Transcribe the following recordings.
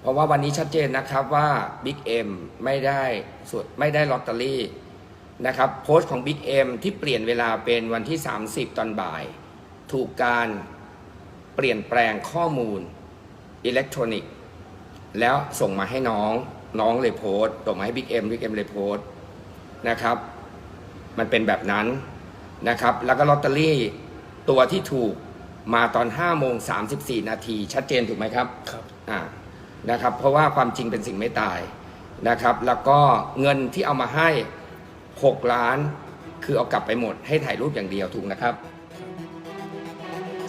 เพราะว่าวันนี้ชัดเจนนะครับว่า Big M ไม่ได้ส่วนไม่ได้ลอตเตอรี่นะครับโพสต์ของ Big M ที่เปลี่ยนเวลาเป็นวันที่ 30 ตอนบ่าย ถูกการเปลี่ยนแปลงข้อมูลอิเล็กทรอนิกส์แล้วส่งมาให้น้องน้องเลยโพสต์ส่งมาให้ Big M Big M เลยโพสต์นะครับ มันเป็นแบบนั้นนะครับ แล้วก็ลอตเตอรี่ตัวที่ถูกมาตอน5โมง34 นาทีชัดเจนถูกไหมครับ ครับอ่า นะครับ เพราะว่าความจริงเป็นสิ่งไม่ตายนะครับ แล้วก็เงินที่เอามาให้ 6 ล้าน คือเอากลับไปหมดให้ถ่ายรูปอย่างเดียวถูกนะครับ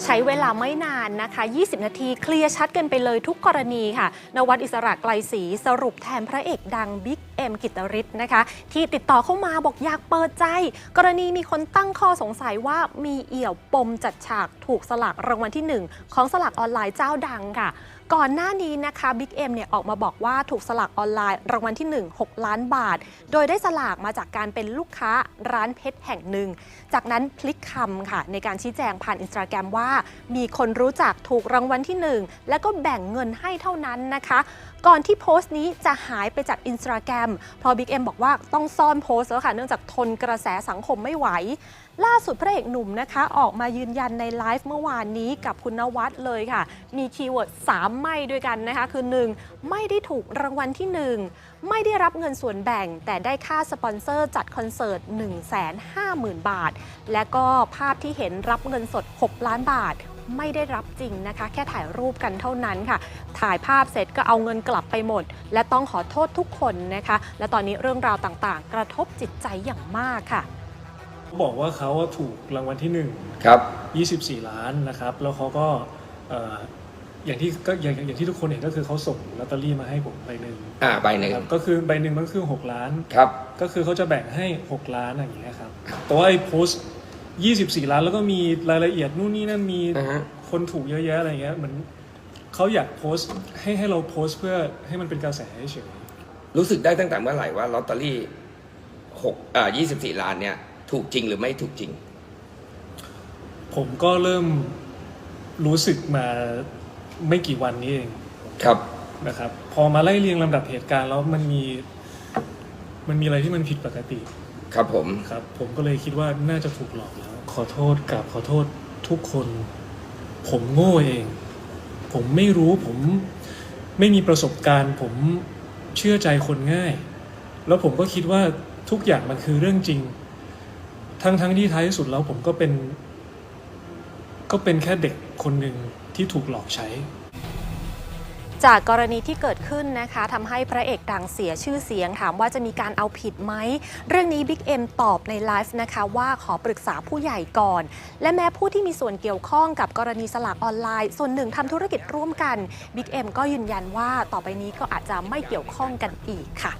ใช้เวลาไม่นานนะคะ 20 นาทีเคลียร์ชัดกันไปเลยทุกกรณีค่ะ นวัดอิสระไกลศรีสรุปแทนพระเอกดังบิ๊ก เอ็มกิตริศนะคะ ที่ติดต่อเข้ามาบอกอยากเปิดใจ กรณีมีคนตั้งข้อสงสัยว่ามีเอี่ยวปมจัดฉากถูกสลากรางวัลที่ 1 ของสลากออนไลน์เจ้าดังค่ะ ก่อนหน้านี้นะคะบิ๊กเอ็มเนี่ยออกมาบอกว่าถูกสลากออนไลน์รางวัลที่ 1 6 ล้านบาท โดยได้สลากมาจากการเป็นลูกค้าร้านเพชรแห่งหนึ่ง จากนั้นพลิกคำค่ะในการชี้แจงผ่านอินสตาแกรมว่า มีคนรู้จักถูกรางวัลที่ 1 แล้วก็แบ่งเงินให้เท่านั้นนะคะ ก่อนที่โพสต์นี้จะหายไปจากอินสตาแกรมพอบิ๊กเอ็มบอกว่าต้องซ่อนโพสต์แล้วค่ะ เนื่องจากทนกระแสสังคมไม่ไหว ล่าสุดพระเอกหนุ่มนะคะ ออกมายืนยันในไลฟ์เมื่อวานนี้กับคุณนวัดเลยค่ะ มีคีย์เวิร์ด3ไม่ด้วยกันนะคะ คือ 1. ไม่ได้ถูกรางวัลที่ 1 ไม่ได้รับเงินส่วนแบ่ง แต่ได้ค่าสปอนเซอร์จัดคอนเสิร์ต 150,000 บาท และก็ภาพที่เห็นรับเงินสด 6 ล้านบาท ไม่ได้รับจริงนะคะ แค่ถ่ายรูปกันเท่านั้นค่ะ ถ่ายภาพเสร็จก็เอาเงินกลับไปหมด และต้องขอโทษทุกคนนะคะ และตอนนี้เรื่องราวต่างๆ กระทบจิตใจอย่างมากค่ะบอกว่าเขาอะถูกรางวัลที่ครับ1 24 ล้านนะครับ แล้วเขาก็เอ่ออย่างที่ก็อย่างอย่างที่ทุกคนเห็นก็คือเขาส่งลอตเตอรี่มาให้ผมใบหนึ่งอ่าใบหนึ่งนะครับก็คือใบหนึ่งมันคือ6ล้านครับ ก็คือเขาจะแบ่งให้6ล้านอย่างเงี้ยครับแต่ว่าไอ้โพสต์ 24 ล้านแล้วก็มีรายละเอียดนู่นนี่นั่นมีอ่าฮะ คนถูกเยอะแยะอะไรเงี้ยเหมือนเขาอยากโพสต์ให้ให้เราโพสต์เพื่อให้มันเป็นกระแสเฉยรู้สึกได้ตั้งแต่เมื่อไหร่ว่าลอตเตอรี่หกอ่ายี่สิบสี่ล้านเนี่ย ถูกจริงหรือไม่ถูกจริง ผมก็เริ่มรู้สึกมาไม่กี่วันนี้เอง ครับ นะครับพอมาไล่เรียงลำดับเหตุการณ์แล้วมันมี มันมีอะไรที่มันผิดปกติ ครับผมครับ ผมก็เลยคิดว่าน่าจะถูกหลอกแล้ว ขอโทษกับขอโทษทุกคน ผมโง่เอง ผมไม่รู้ผมไม่มีประสบการณ์ ผมเชื่อใจคนง่าย แล้วผมก็คิดว่าทุกอย่างมันคือเรื่องจริง ทั้งทั้งที่ท้ายที่สุดแล้วผมก็เป็น ก็เป็นแค่เด็กคนหนึ่งที่ถูกหลอกใช้ จากกรณีที่เกิดขึ้นนะคะทำให้พระเอกดังเสียชื่อเสียง ถามว่าจะมีการเอาผิดไหม เรื่องนี้บิ๊กเอ็มตอบในไลฟ์นะคะว่าขอปรึกษาผู้ใหญ่ก่อน และแม้ผู้ที่มีส่วนเกี่ยวข้องกับกรณีสลากออนไลน์ ส่วนหนึ่งทำธุรกิจร่วมกันบิ๊กเอ็มก็ยืนยันว่าต่อไปนี้ก็อาจจะไม่เกี่ยวข้องกันอีกค่ะ